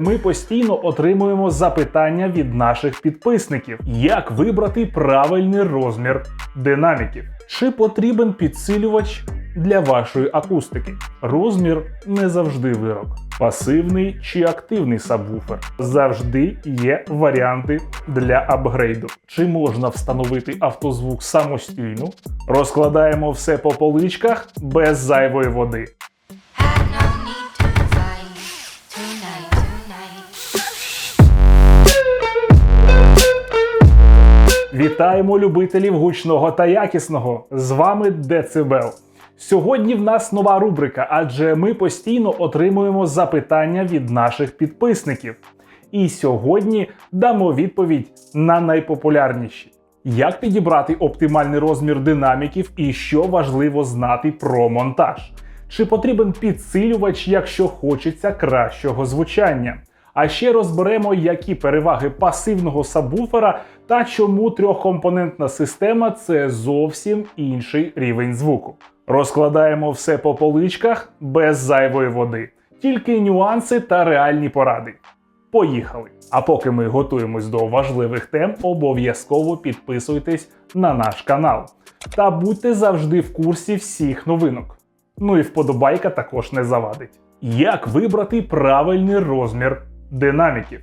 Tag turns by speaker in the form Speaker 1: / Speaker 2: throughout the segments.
Speaker 1: Ми постійно отримуємо запитання від наших підписників, як вибрати правильний розмір динаміків. Чи потрібен підсилювач для вашої акустики? Розмір не завжди вирок. Пасивний чи активний сабвуфер. Завжди є варіанти для апгрейду. Чи можна встановити автозвук самостійно? Розкладаємо все по поличках без зайвої води. Вітаємо любителів гучного та якісного. З вами Децибел. Сьогодні в нас нова рубрика, адже ми постійно отримуємо запитання від наших підписників. І сьогодні дамо відповідь на найпопулярніші. Як підібрати оптимальний розмір динаміків і що важливо знати про монтаж? Чи потрібен підсилювач, якщо хочеться кращого звучання? А ще розберемо, які переваги пасивного сабвуфера та чому трьохкомпонентна система це зовсім інший рівень звуку. Розкладаємо все по поличках без зайвої води, тільки нюанси та реальні поради. Поїхали! А поки ми готуємось до важливих тем, обов'язково підписуйтесь на наш канал та будьте завжди в курсі всіх новинок. Ну і вподобайка також не завадить. Як вибрати правильний розмір динаміків?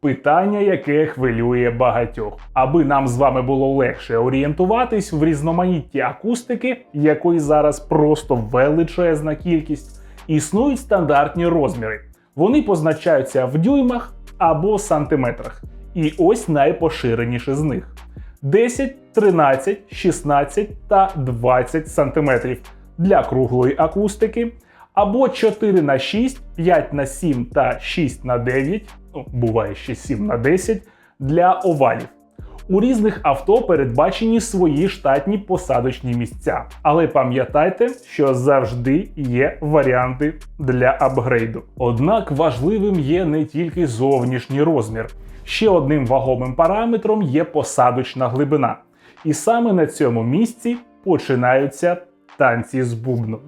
Speaker 1: Питання, яке хвилює багатьох, аби нам з вами було легше орієнтуватись в різноманітті акустики, якої зараз просто величезна кількість, існують стандартні розміри. Вони позначаються в дюймах або сантиметрах. І ось найпоширеніші з них: 10, 13, 16 та 20 сантиметрів для круглої акустики, або 4 на 6, 5 на 7 та 6 на 9, ну, буває ще 7 на 10 для овалів. У різних авто передбачені свої штатні посадочні місця. Але пам'ятайте, що завжди є варіанти для апгрейду. Однак важливим є не тільки зовнішній розмір. Ще одним вагомим параметром є посадочна глибина. І саме на цьому місці починаються танці з бубном.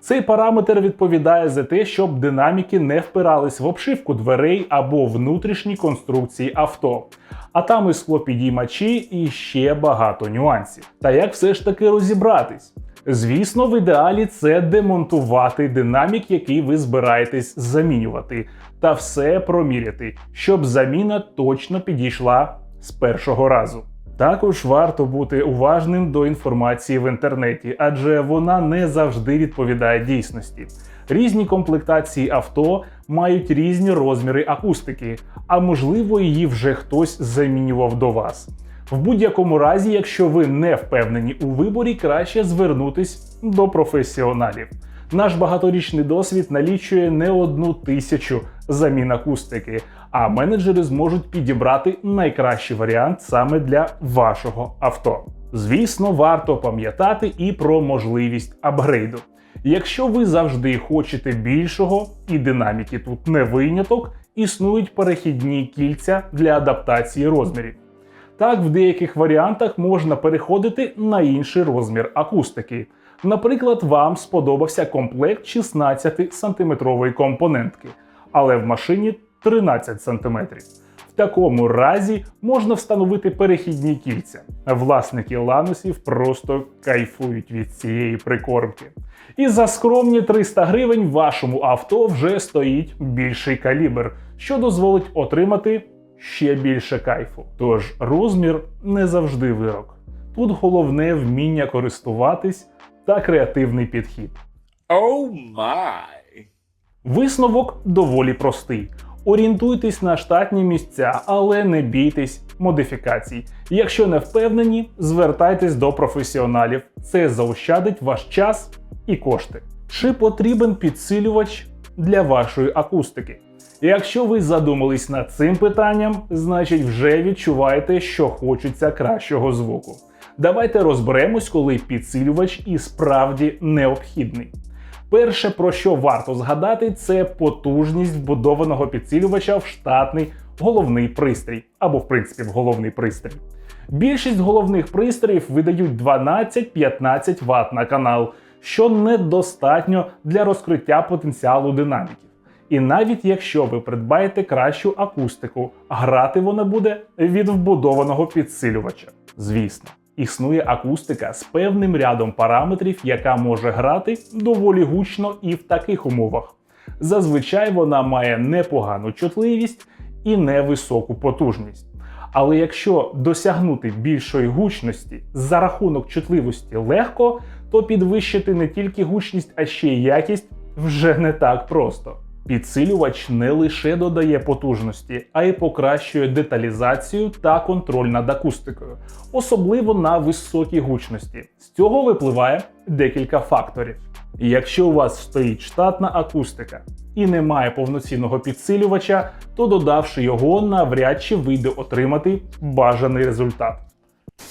Speaker 1: Цей параметр відповідає за те, щоб динаміки не впирались в обшивку дверей або внутрішні конструкції авто. А там і склопідіймачі і ще багато нюансів. Та як все ж таки розібратись? Звісно, в ідеалі це демонтувати динамік, який ви збираєтесь замінювати, та все проміряти, щоб заміна точно підійшла з першого разу. Також варто бути уважним до інформації в інтернеті, адже вона не завжди відповідає дійсності. Різні комплектації авто мають різні розміри акустики, а можливо, її вже хтось замінював до вас. В будь-якому разі, якщо ви не впевнені у виборі, краще звернутись до професіоналів. Наш багаторічний досвід налічує не одну тисячу замін акустики, а менеджери зможуть підібрати найкращий варіант саме для вашого авто. Звісно, варто пам'ятати і про можливість апгрейду. Якщо ви завжди хочете більшого, і динаміки тут не виняток, існують перехідні кільця для адаптації розмірів. Так, в деяких варіантах можна переходити на інший розмір акустики. Наприклад, вам сподобався комплект 16 сантиметрової компонентки, але в машині 13 см. В такому разі можна встановити перехідні кільця. Власники ланусів просто кайфують від цієї прикормки. І за скромні 300 гривень вашому авто вже стоїть більший калібр, що дозволить отримати ще більше кайфу. Тож розмір не завжди вирок. Тут головне вміння користуватись та креативний підхід.
Speaker 2: Oh my.
Speaker 1: Висновок доволі простий. Орієнтуйтесь на штатні місця, але не бійтесь модифікацій. Якщо не впевнені, звертайтесь до професіоналів. Це заощадить ваш час і кошти. Чи потрібен підсилювач для вашої акустики? Якщо ви задумались над цим питанням, значить вже відчуваєте, що хочеться кращого звуку. Давайте розберемось, коли підсилювач і справді необхідний. Перше, про що варто згадати, це потужність вбудованого підсилювача в штатний головний пристрій, або, в принципі, в головний пристрій. Більшість головних пристроїв видають 12-15 Вт на канал, що недостатньо для розкриття потенціалу динаміків. І навіть якщо ви придбаєте кращу акустику, грати вона буде від вбудованого підсилювача. Звісно, існує акустика з певним рядом параметрів, яка може грати доволі гучно і в таких умовах. Зазвичай вона має непогану чутливість і невисоку потужність. Але якщо досягнути більшої гучності за рахунок чутливості легко, то підвищити не тільки гучність, а ще й якість вже не так просто. Підсилювач не лише додає потужності, а й покращує деталізацію та контроль над акустикою, особливо на високій гучності. З цього випливає декілька факторів. Якщо у вас стоїть штатна акустика і немає повноцінного підсилювача, то додавши його, навряд чи вийде отримати бажаний результат.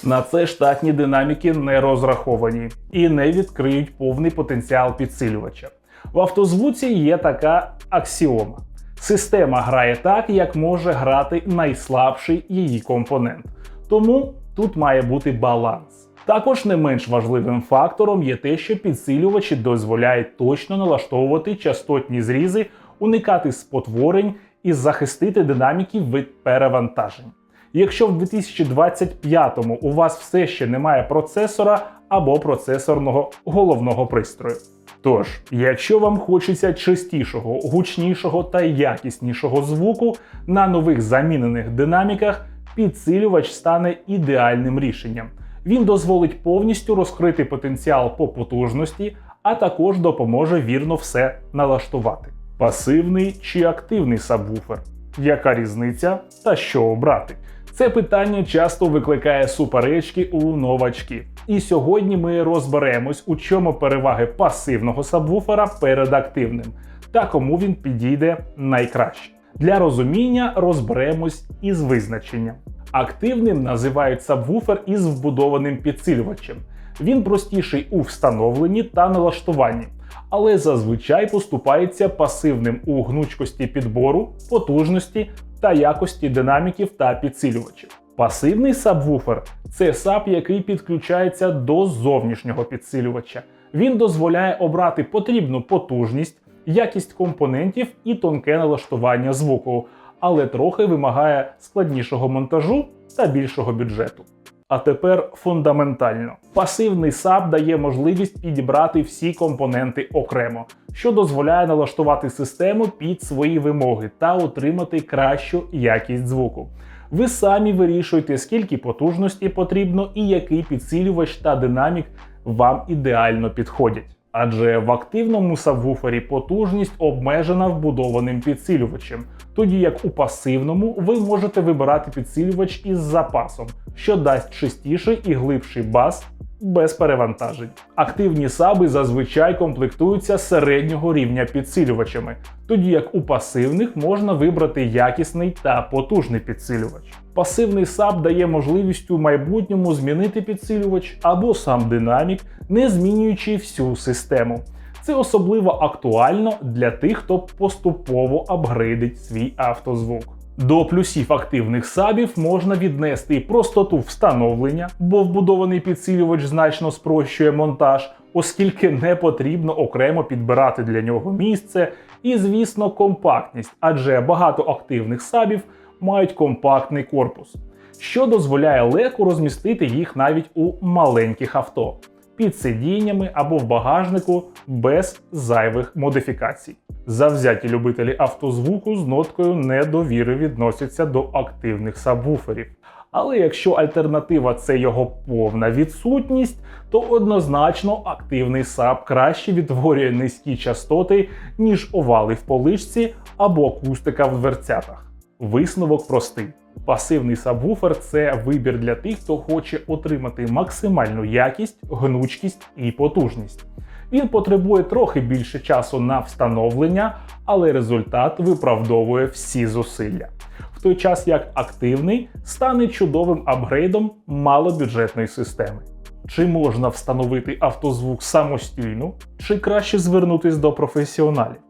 Speaker 1: На це штатні динаміки не розраховані і не відкриють повний потенціал підсилювача. В автозвуці є така аксіома: система грає так, як може грати найслабший її компонент. Тому тут має бути баланс. Також не менш важливим фактором є те, що підсилювачі дозволяють точно налаштовувати частотні зрізи, уникати спотворень і захистити динаміків від перевантажень. Якщо в 2025-му у вас все ще немає процесора або процесорного головного пристрою. Тож, якщо вам хочеться чистішого, гучнішого та якіснішого звуку на нових замінених динаміках, підсилювач стане ідеальним рішенням. Він дозволить повністю розкрити потенціал по потужності, а також допоможе вірно все налаштувати. Пасивний чи активний сабвуфер? Яка різниця та що обрати? Це питання часто викликає суперечки у новачків. І сьогодні ми розберемось, у чому переваги пасивного сабвуфера перед активним та кому він підійде найкраще. Для розуміння розберемось із визначенням. Активним називають сабвуфер із вбудованим підсилювачем. Він простіший у встановленні та налаштуванні, але зазвичай поступається пасивним у гнучкості підбору, потужності та якості динаміків та підсилювачів. Пасивний сабвуфер це саб, який підключається до зовнішнього підсилювача. Він дозволяє обрати потрібну потужність, якість компонентів і тонке налаштування звуку, але трохи вимагає складнішого монтажу та більшого бюджету. А тепер фундаментально. Пасивний SAP дає можливість підібрати всі компоненти окремо, що дозволяє налаштувати систему під свої вимоги та отримати кращу якість звуку. Ви самі вирішуєте, скільки потужності потрібно і який підсилювач та динамік вам ідеально підходять. Адже в активному сабвуфері потужність обмежена вбудованим підсилювачем, тоді як у пасивному ви можете вибирати підсилювач із запасом, що дасть чистіший і глибший бас без перевантажень. Активні саби зазвичай комплектуються середнього рівня підсилювачами, тоді як у пасивних можна вибрати якісний та потужний підсилювач. Пасивний саб дає можливість у майбутньому змінити підсилювач або сам динамік, не змінюючи всю систему. Це особливо актуально для тих, хто поступово апгрейдить свій автозвук. До плюсів активних сабів можна віднести і простоту встановлення, бо вбудований підсилювач значно спрощує монтаж, оскільки не потрібно окремо підбирати для нього місце, і, звісно, компактність, адже багато активних сабів мають компактний корпус, що дозволяє легко розмістити їх навіть у маленьких авто під сидіннями або в багажнику без зайвих модифікацій. Завзяті любителі автозвуку з ноткою недовіри відносяться до активних сабвуферів. Але якщо альтернатива це його повна відсутність, то однозначно активний саб краще відтворює низькі частоти, ніж овали в поличці або акустика в дверцятах. Висновок простий. Пасивний сабвуфер це вибір для тих, хто хоче отримати максимальну якість, гнучкість і потужність. Він потребує трохи більше часу на встановлення, але результат виправдовує всі зусилля. В той час як активний стане чудовим апгрейдом малобюджетної системи. Чи можна встановити автозвук самостійно, чи краще звернутись до професіоналів?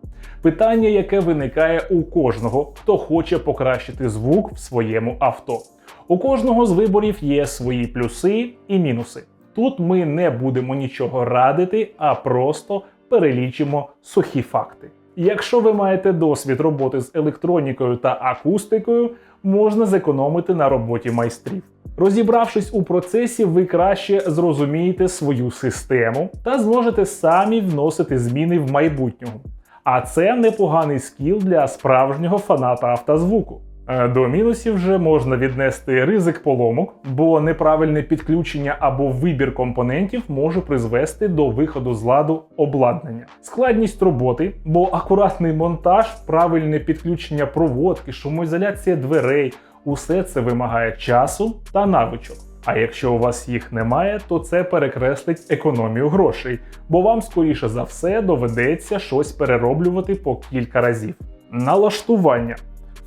Speaker 1: Питання, яке виникає у кожного, хто хоче покращити звук в своєму авто. У кожного з виборів є свої плюси і мінуси. Тут ми не будемо нічого радити, а просто перелічимо сухі факти. Якщо ви маєте досвід роботи з електронікою та акустикою, можна зекономити на роботі майстрів. Розібравшись у процесі, ви краще зрозумієте свою систему та зможете самі вносити зміни в майбутньому. А це непоганий скіл для справжнього фаната автозвуку. Е, До мінусів вже можна віднести ризик поломок, бо неправильне підключення або вибір компонентів може призвести до виходу з ладу обладнання. Складність роботи, бо акуратний монтаж, правильне підключення проводки, шумоізоляція дверей усе це вимагає часу та навичок. А якщо у вас їх немає, то це перекреслить економію грошей, бо вам скоріше за все доведеться щось перероблювати по кілька разів. Налаштування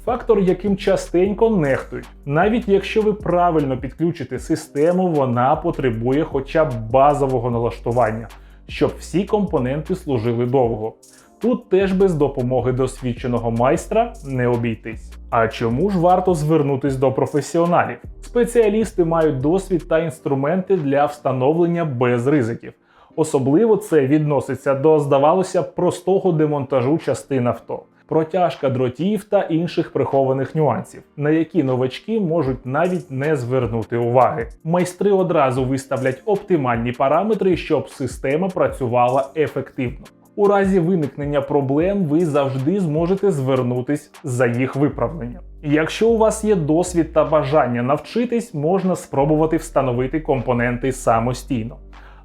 Speaker 1: фактор, яким частенько нехтують. Навіть якщо ви правильно підключите систему, вона потребує хоча б базового налаштування, щоб всі компоненти служили довго. Тут теж без допомоги досвідченого майстра не обійтись. А чому ж варто звернутись до професіоналів? Спеціалісти мають досвід та інструменти для встановлення без ризиків. Особливо це відноситься до, здавалося, простого демонтажу частин авто, протяжка дротів та інших прихованих нюансів, на які новачки можуть навіть не звернути уваги. Майстри одразу виставлять оптимальні параметри, щоб система працювала ефективно. У разі виникнення проблем ви завжди зможете звернутись за їх виправленням. Якщо у вас є досвід та бажання навчитись, можна спробувати встановити компоненти самостійно.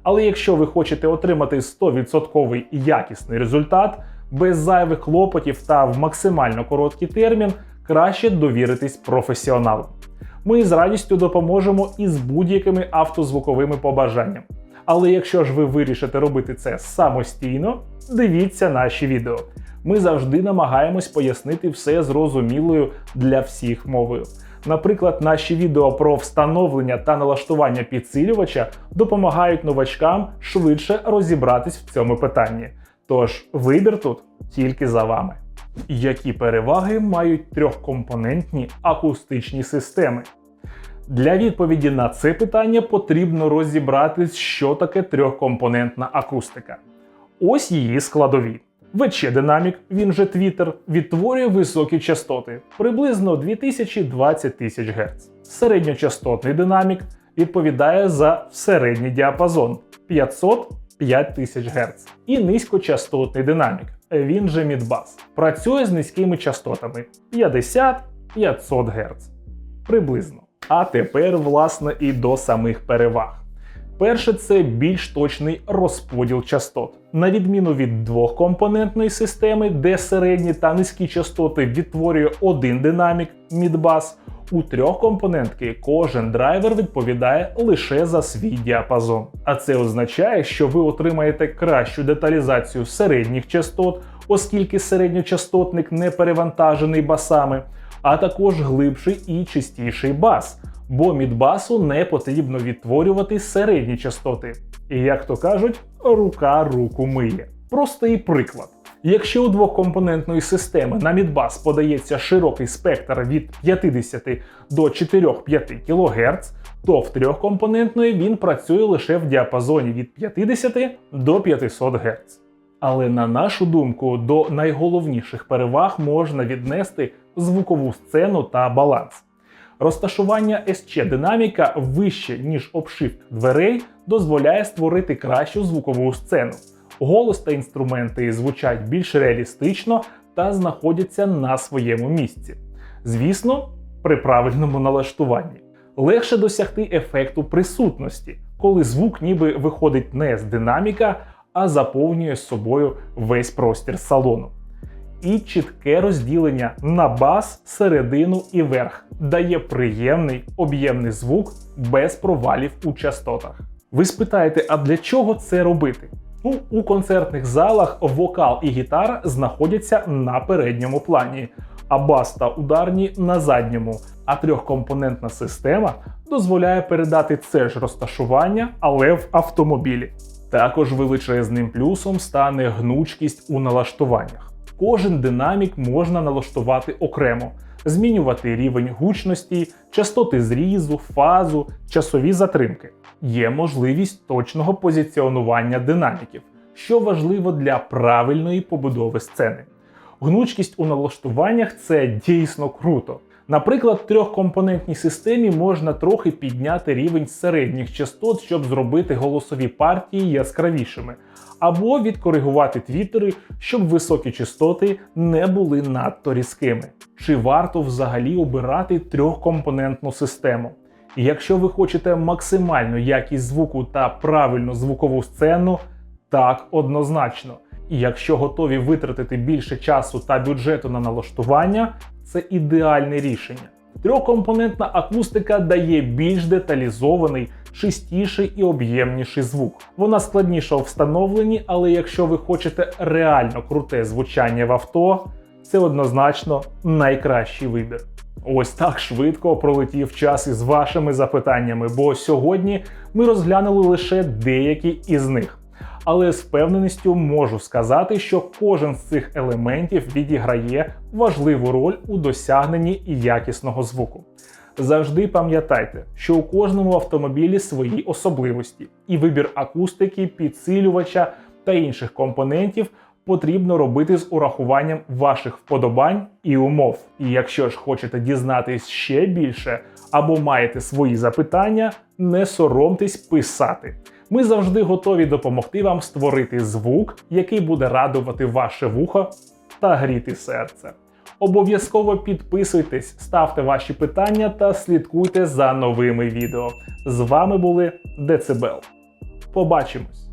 Speaker 1: Але якщо ви хочете отримати 100% якісний результат без зайвих клопотів та в максимально короткий термін, краще довіритись професіоналам. Ми з радістю допоможемо із будь-якими автозвуковими побажаннями. Але якщо ж ви вирішите робити це самостійно, дивіться наші відео. Ми завжди намагаємось пояснити все зрозумілою для всіх мовою. Наприклад, наші відео про встановлення та налаштування підсилювача допомагають новачкам швидше розібратись в цьому питанні. Тож вибір тут тільки за вами. Які переваги мають трьохкомпонентні акустичні системи? Для відповіді на це питання потрібно розібратись, що таке трьохкомпонентна акустика. Ось її складові. ВЧ динамік, він же Twitter, відтворює високі частоти приблизно 2020 тисяч Гц. Середньочастотний динамік відповідає за середній діапазон 500 5000 Гц. І низькочастотний динамік, він же Мідбас. Працює з низькими частотами 50-500 Гц. Приблизно. А тепер, власне, і до самих переваг. Перше, це більш точний розподіл частот. На відміну від двохкомпонентної системи, де середні та низькі частоти відтворює один динамік мідбас, у трьохкомпонентки кожен драйвер відповідає лише за свій діапазон. А це означає, що ви отримаєте кращу деталізацію середніх частот, оскільки середньочастотник не перевантажений басами, а також глибший і чистіший бас бо мідбасу не потрібно відтворювати середні частоти. І як то кажуть, рука руку миє. Простий приклад. Якщо у двохкомпонентної системи на мідбас подається широкий спектр від 50 до 4-5 кГц, то в трьохкомпонентної він працює лише в діапазоні від 50 до 500 Гц. Але на нашу думку, до найголовніших переваг можна віднести звукову сцену та баланс. Розташування SC динаміка вище, ніж обшивка дверей, дозволяє створити кращу звукову сцену. Голос та інструменти звучать більш реалістично та знаходяться на своєму місці. Звісно, при правильному налаштуванні. Легше досягти ефекту присутності, коли звук ніби виходить не з динаміка, а заповнює собою весь простір салону і чітке розділення на бас, середину і верх дає приємний об'ємний звук без провалів у частотах. Ви спитаєте, а для чого це робити? Ну, у концертних залах вокал і гітара знаходяться на передньому плані, а бас та ударні на задньому. А трьохкомпонентна система дозволяє передати це ж розташування, але в автомобілі. Також величезним плюсом стане гнучкість у налаштуваннях. Кожен динамік можна налаштувати окремо, змінювати рівень гучності, частоти зрізу, фазу, часові затримки. Є можливість точного позиціонування динаміків, що важливо для правильної побудови сцени. Гнучкість у налаштуваннях це дійсно круто. Наприклад, в трьохкомпонентній системі можна трохи підняти рівень середніх частот, щоб зробити голосові партії яскравішими, або відкоригувати твітери, щоб високі частоти не були надто різкими. Чи варто взагалі обирати трьохкомпонентну систему? Якщо ви хочете максимальну якість звуку та правильну звукову сцену, так однозначно. І якщо готові витратити більше часу та бюджету на налаштування, це ідеальне рішення. Трьохкомпонентна акустика дає більш деталізований, чистіший і об'ємніший звук. Вона складніша у встановленні, але якщо ви хочете реально круте звучання в авто, це однозначно найкращий вибір. Ось так швидко пролетів час із вашими запитаннями, бо сьогодні ми розглянули лише деякі із них. Але з впевненістю можу сказати, що кожен з цих елементів відіграє важливу роль у досягненні якісного звуку. Завжди пам'ятайте, що у кожному автомобілі свої особливості, і вибір акустики, підсилювача та інших компонентів потрібно робити з урахуванням ваших вподобань і умов. І якщо ж хочете дізнатись ще більше або маєте свої запитання, не соромтесь писати. Ми завжди готові допомогти вам створити звук, який буде радувати ваше вухо та гріти серце. Обов'язково підписуйтесь, ставте ваші питання та слідкуйте за новими відео. З вами були Децибел. Побачимось!